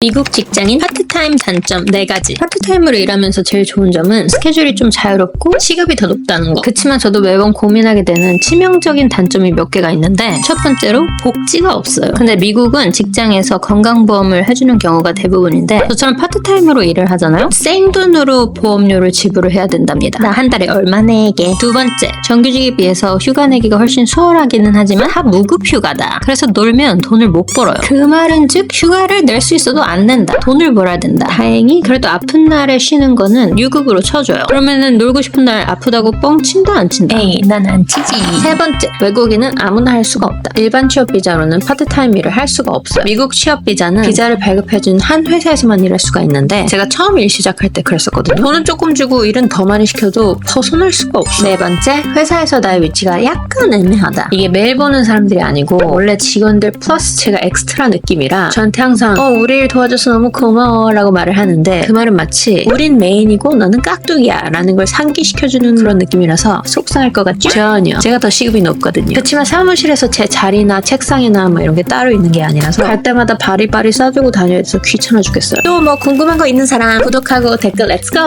미국 직장인 파트타임 단점 4가지. 파트타임으로 일하면서 제일 좋은 점은 스케줄이 좀 자유롭고 시급이 더 높다는 거. 그치만 저도 매번 고민하게 되는 치명적인 단점이 몇 개가 있는데 첫 번째로 복지가 없어요. 근데 미국은 직장에서 건강보험을 해주는 경우가 대부분인데 저처럼 파트타임으로 일을 하잖아요. 생돈으로 보험료를 지불을 해야 된답니다. 나 한 달에 얼마 내게. 두 번째, 정규직에 비해서 휴가 내기가 훨씬 수월하기는 하지만 다 무급 휴가다. 그래서 놀면 돈을 못 벌어요. 그 말은 즉 휴가를 낼 수 있어도 안 낸다. 돈을 벌어야 된다. 다행히 그래도 아픈 날에 쉬는 거는 유급으로 쳐줘요. 그러면은 놀고 싶은 날 아프다고 뻥 친다 안 친다? 에이 난 안 치지. 세 번째, 외국인은 아무나 할 수가 없다. 일반 취업 비자로는 파트타임 일을 할 수가 없어요. 미국 취업 비자는 비자를 발급해준 한 회사에서만 일할 수가 있는데 제가 처음 일 시작할 때 그랬었거든요. 돈은 조금 주고 일은 더 많이 시켜도 벗어날 수가 없어. 네 번째, 회사에서 나의 위치가 약간 애매하다. 이게 매일 보는 사람들이 아니고 원래 직원들 플러스 제가 엑스트라 느낌이라 저한테 항상 어 우리 일 도와줘서 너무 고마워 라고 말을 하는데 그 말은 마치 우린 메인이고 너는 깍두기야 라는 걸 상기시켜주는 그런 느낌이라서 속상할 것 같죠? 전혀. 제가 더 시급이 높거든요. 그렇지만 사무실에서 제 자리나 책상이나 뭐 이런 게 따로 있는 게 아니라서 갈 때마다 바리바리 싸주고 다녀야 돼서 귀찮아 죽겠어요. 또 뭐 궁금한 거 있는 사람 구독하고 댓글 렛츠고!